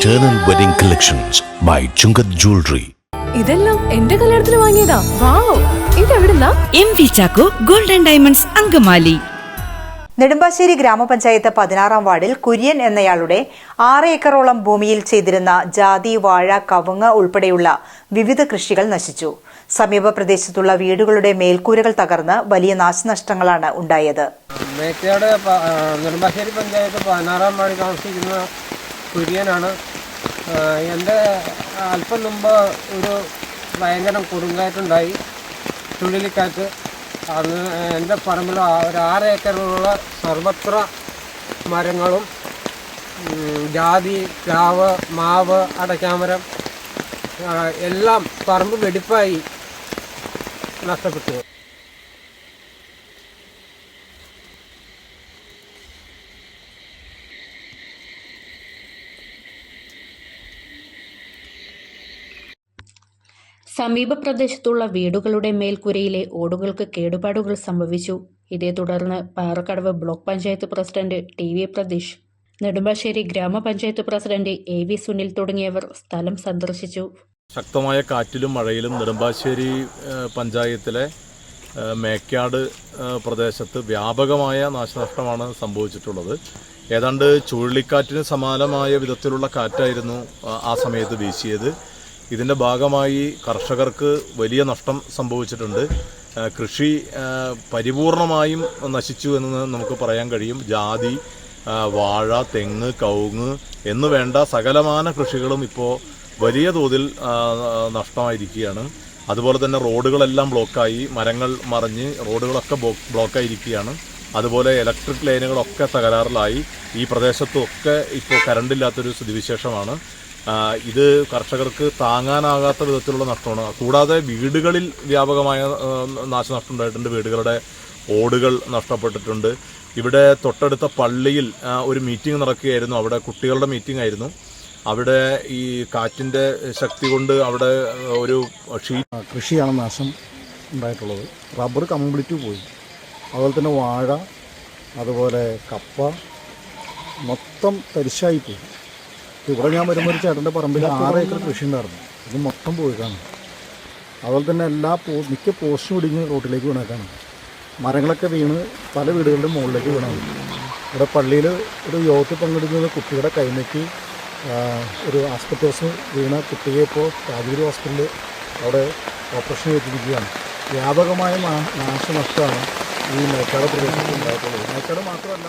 Eternal Wedding Collections by Chungat Jewelry. ഇതെല്ലാം എന്റെ കല്യാണത്തിന് വാങ്ങിയതാ. Wow ഇതെവിടുന്നാ? M V Chacko golden diamonds Angamaly. Nedumbassery Grama Panchayat പതിനാറാം വാർഡിൽ കുര്യൻ എന്നയാളുടെ ആറ് ഏക്കറോളം ഭൂമിയിൽ ചെയ്തിരുന്ന ജാതി വാഴ കവുങ്ങ് ഉൾപ്പെടെയുള്ള വിവിധ കൃഷികൾ നശിച്ചു. സമീപ പ്രദേശത്തുള്ള വീടുകളുടെ മേൽക്കൂരകൾ തകർന്ന് വലിയ നാശനഷ്ടങ്ങളാണ് ഉണ്ടായത്. നെടുമ്പാശ്ശേരി പഞ്ചായത്ത് പതിനാറാം വാർഡിൽ താമസിക്കുന്ന കുര്യനാണ്. എന്റെ അല്പം മുമ്പ് ഒരു ഭയങ്കര കൊടുങ്കാറ്റുണ്ടായി. ചുഴലിക്കാറ്റ്. അന്ന് എന്റെ പറമ്പിൽ ഒരു ആറ് ഏക്കറിലുള്ള സർവത്ര മരങ്ങളും ജാതി പ്ലാവ് മാവ് അടയ്ക്കാമരം എല്ലാം പറമ്പ് വെടിപ്പായി നഷ്ടപ്പെട്ടു. സമീപ പ്രദേശത്തുള്ള വീടുകളുടെ മേൽക്കൂരയിലെ ഓടുകൾക്ക് കേടുപാടുകൾ സംഭവിച്ചു. ഇതേ തുടർന്ന് Parakkadavu block panchayat president T V Pratheesh Nedumbassery Grama Panchayat president A V Sunil തുടങ്ങിയവർ സ്ഥലം സന്ദർശിച്ചു. ശക്തമായ കാറ്റിലും മഴയിലും നെടുമ്പാശ്ശേരി പഞ്ചായത്തിലെ മേക്കാട് പ്രദേശത്ത് വ്യാപകമായ നാശനഷ്ടമാണ് സംഭവിച്ചിട്ടുള്ളത്. ഏതാണ്ട് ചുഴലിക്കാറ്റിന് സമാനമായ വിധത്തിലുള്ള കാറ്റായിരുന്നു ആ- സമയത്ത് വീശിയത്. ഇതിന്റെ ഭാഗമായി കർഷകർക്ക് വലിയ നഷ്ടം സംഭവിച്ചിട്ടുണ്ട്. കൃഷി പരിപൂർണമായും നശിച്ചു എന്ന് നമുക്ക് പറയാൻ കഴിയും. ജാതി വാഴ തെങ്ങ് കവുങ്ങ് എന്ന് വേണ്ട സകലമാന കൃഷികളും ഇപ്പോൾ വലിയ തോതിൽ നഷ്ടമായിരിക്കുകയാണ്. അതുപോലെ തന്നെ റോഡുകളെല്ലാം ബ്ലോക്കായി. മരങ്ങൾ മറിഞ്ഞ് റോഡുകളൊക്കെ ബ്ലോ- ബ്ലോക്കായിരിക്കുകയാണ്. അതുപോലെ ഇലക്ട്രിക് ലൈനുകളൊക്കെ തകരാറിലായി. ഈ പ്രദേശത്തൊക്കെ ഇപ്പോൾ കറണ്ടില്ലാത്തൊരു സ്ഥിതിവിശേഷമാണ്. ഇത് കർഷകർക്ക് താങ്ങാനാകാത്ത വിധത്തിലുള്ള നഷ്ടമാണ്. കൂടാതെ വീടുകളിൽ വ്യാപകമായ നാശനഷ്ടം ഉണ്ടായിട്ടുണ്ട് വീടുകളുടെ ഓടുകൾ നഷ്ടപ്പെട്ടിട്ടുണ്ട്. ഇവിടെ തൊട്ടടുത്ത പള്ളിയിൽ ഒരു മീറ്റിംഗ് നടക്കുകയായിരുന്നു. അവിടെ കുട്ടികളുടെ മീറ്റിംഗ് ആയിരുന്നു. അവിടെ ഈ കാറ്റിന്റെ ശക്തി കൊണ്ട് അവിടെ ഒരു കൃഷിയാണ് നാശം ഉണ്ടായിട്ടുള്ളത്. റബ്ബർ കംപ്ലീറ്റ് പോയി. അതുപോലെ തന്നെ വാഴ അതുപോലെ കപ്പ മൊത്തം തരിശായി പോയി. ഇവിടെ ഞാൻ വരുമ്പോൾ ഒരു ചേട്ടന്റെ പറമ്പിൽ ആറ് ഏക്കർ കൃഷി ഉണ്ടായിരുന്നു ഇത് മൊത്തം പോയിക്കാണ് അതുപോലെ തന്നെ എല്ലാ പോ മിക്ക പോസ്റ്റും ഇടിഞ്ഞ് റോട്ടിലേക്ക് വീണേക്കാണ്. മരങ്ങളൊക്കെ വീണ് പല വീടുകളുടെ മുകളിലേക്ക് വീണാണ്. ഇവിടെ പള്ളിയിൽ ഒരു യോഗത്തിൽ പങ്കെടുക്കുന്ന കുട്ടിയുടെ കൈമയ്ക്ക് ഒരു ആസ്പെറ്റോസ് വീണ കുട്ടിയെ ഇപ്പോൾ രാജഗിരി ഹോസ്പിറ്റലിൽ അവിടെ ഓപ്പറേഷൻ ചെയ്തിരിക്കുകയാണ്. വ്യാപകമായ നാശനഷ്ടമാണ് ഈ മേക്കാട് പ്രദേശത്ത് ഉണ്ടായിട്ടുള്ളത്. മേക്കാട് മാത്രമല്ല